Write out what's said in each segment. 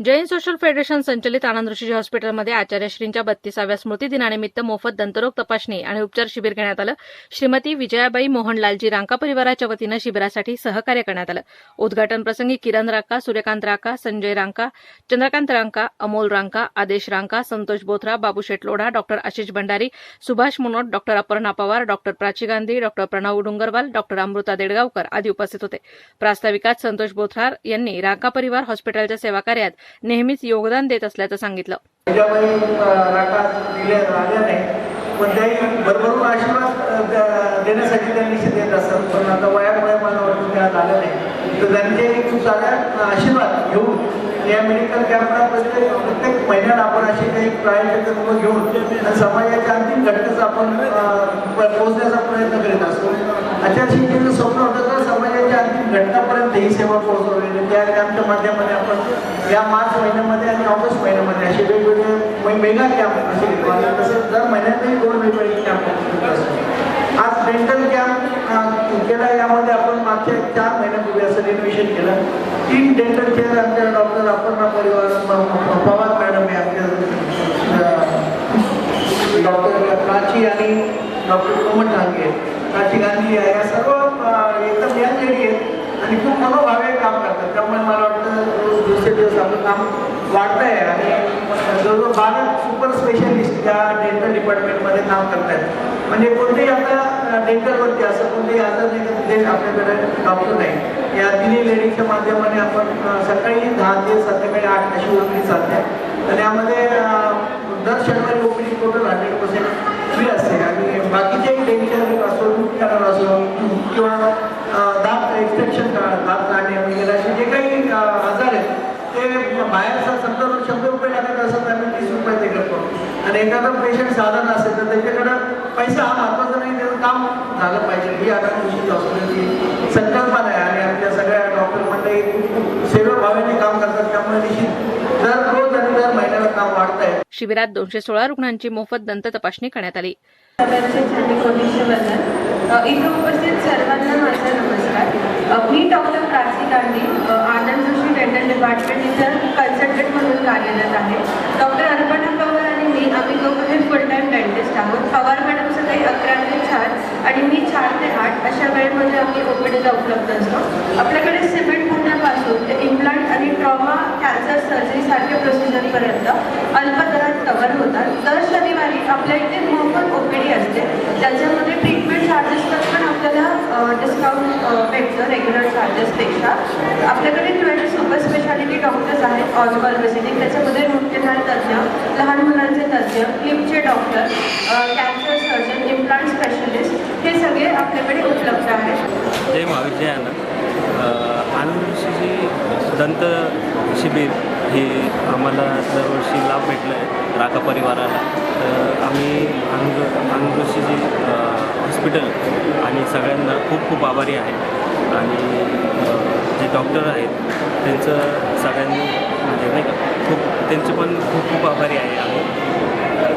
Jain social federation संचलित आनंद ऋषी हॉस्पिटलमध्ये आचार्यश्रींच्या बत्तीसाव्या स्मृतिदिनानिमित्त मोफत दंतरोग तपासणी आणि उपचार शिबिर घेण्यात आलं. श्रीमती विजयाबाई मोहनलालजी रांका परिवाराच्या वतीनं शिबिरासाठी सहकार्य करण्यात आलं. उद्घाटन प्रसंगी किरण Ranka Suryakant Ranka Sanjay Ranka Chandrakant Ranka Amol Ranka Adesh Ranka Santosh Bothra Babu Shetlodha doctor Ashish Bhandari Subhash Munot doctor Aparna Pawar doctor Prachi Gandhi doctor Pranav Dungarwal doctor Amruta Dedgaonkar आदी उपस्थित होते. प्रास्ताविकात संतोष बोथरार यांनी रांका परिवार हॉस्पिटलच्या सेवाकार्यात नेहमीच योगदान देत असल्याचं सांगितलं. विजयाबाई भरभरून आशीर्वाद देण्यासाठी त्यांनी देत असतात. पण आता वयामुळे मला वाटतं त्या आलं नाही. तर त्यांचे खूप साऱ्या आशीर्वाद घेऊन या मेडिकल कॅम्पला प्रत्येक प्रत्येक महिन्याला आपण असे काही प्रायोजक घेऊन समाजाच्या घटनेचा आपण पोहोचण्याचा प्रयत्न करीत असतो. आचारशीचं स्वप्न होतं तर समाजाच्या अंतिम घटनापर्यंत ही सेवा पोहोचवलेली. त्या कॅम्पच्या माध्यमाने आपण या मार्च महिन्यामध्ये आणि ऑगस्ट महिन्यामध्ये असे वेगवेगळे मेगा कॅम्प असे तसेच दर महिन्यातही दोन वेगवेगळे कॅम्प असतो आज डेंटल कॅम्प केला यामध्ये आपण मागच्या चार महिन्यापूर्वी असं रिनोव्हेशन केलं. तीन डेंटल केअर आमच्या डॉक्टर अपर्णा परिवार पवार मॅडम आहे आमच्या डॉक्टर प्राची आणि डॉक्टर कोमल डांगे प्राची गांधी या सर्व एकदम यंग लेडी आहेत आणि खूप मनोभावे काम करतात. त्यामुळे मला वाटतं रोज दुसरे दिवस आपलं काम वाढत आहे आणि जवळजवळ बारा सुपर स्पेशालिस्ट त्या डेंटल डिपार्टमेंटमध्ये काम करत आहेत म्हणजे कोणतेही आता डेंटलवरती असं कोणतेही आजार नाही का तिथे आपल्याकडे डॉक्टर नाही. या तिन्ही लेडीजच्या माध्यमाने आपण सकाळी दहा ते संध्याकाळी आठ अशी ओपी चालते. आणि यामध्ये दर शनिवारी opening total hundred percent free असते आणि बाकीचेही डेंटल असो रूट कॅनल असो किंवा अ, दात एक्सटेन्शन दात काढणे वगैरे असे जे काही अ, आजार आहेत ते बाहेरचा सत्तर शंभर रुपये लागत असत आम्ही तीस रुपये ते करतो आणि एखादा पेशंट साधारण असेल तर त्याच्याकडं पैसा हा महत्त्वाचा नाही त्याचं काम झालं पाहिजे. ही आता कृषी हॉस्पिटलची संकल्पना आहे आणि आमच्या सगळ्या डॉक्टर मंडळी सेवाभावाने काम करतात. त्यामुळे निश्चित दर रोज आणि दर महिन्याला काम वाढत आहे शिबिरात दोनशे सोळा रुग्णांची मोफत दंत तपासणी करण्यात आली. इथं उपस्थित सर्वांना माझा नमस्कार. मी doctor Prachi Gandhi Anand Joshi dental department इथं कन्सल्टंट म्हणून कार्यरत आहे डॉक्टर अर्पणा पवार आणि मी आम्ही दोघं हे फुल टाईम डेंटिस्ट आहोत पवार मॅडम सकाळी अकरा ते चार आणि मी चार ते आठ आम्ही ओपीडीला उपलब्ध असतो. आपल्याकडे सिमेंट होण्यापासून ते इम्प्लांट आणि ट्रॉमा कॅन्सर सर्जरी प्रोसिजरपर्यंत अल्प दरात कव्हर होतात. दर शनिवारी आपल्या इथे मोफत ओपीडी असते. त्याच्यामध्ये ट्रीटमेंट चार्जेसवर पण आपल्याला डिस्काउंट भेटतं रेग्युलर चार्जेसपेक्षा आपल्याकडे ट्वेल्व सुपर स्पेशालिटी डॉक्टर्स आहेत ऑल कॉल व्हिजिटिंग त्याच्यामध्ये रूट तज्ज्ञ लहान मुलांचे तज्ज्ञ क्लिपचे doctor cancer surgeon implant specialist हे सगळे आपल्याकडे उपलब्ध आहेत जय महाविद्यालयानं आनंद आनंदशी दंत शिबिर हे आम्हाला दरवर्षी लाभ भेटलं आहे राका परिवाराला. तर आम्ही आनंद आनंदशीजी हॉस्पिटल आणि सगळ्यांना खूप खूप आभारी आहे. आणि जे डॉक्टर आहेत त्यांचं सगळ्यांनी म्हणजे नाही का खूप त्यांचे पण खूप खूप आभारी आहे आम्ही.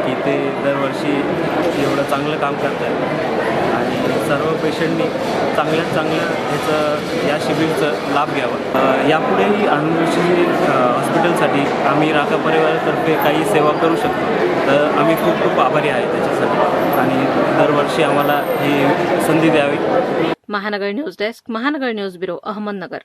की ते दरवर्षी एवढं चांगलं काम करत आहेत सर्व पेशंटनी चांगल्यात चांगलं ह्याचं या शिबिरचं लाभ घ्यावा. यापुढेही आनंदशी हॉस्पिटलसाठी आम्ही राका परिवारातर्फे काही सेवा करू शकतो. तर आम्ही खूप खूप आभारी आहे त्याच्यासाठी. आणि दरवर्षी आम्हाला ही संधी द्यावी. Mahanagar news desk Mahanagar news bureau Ahmednagar.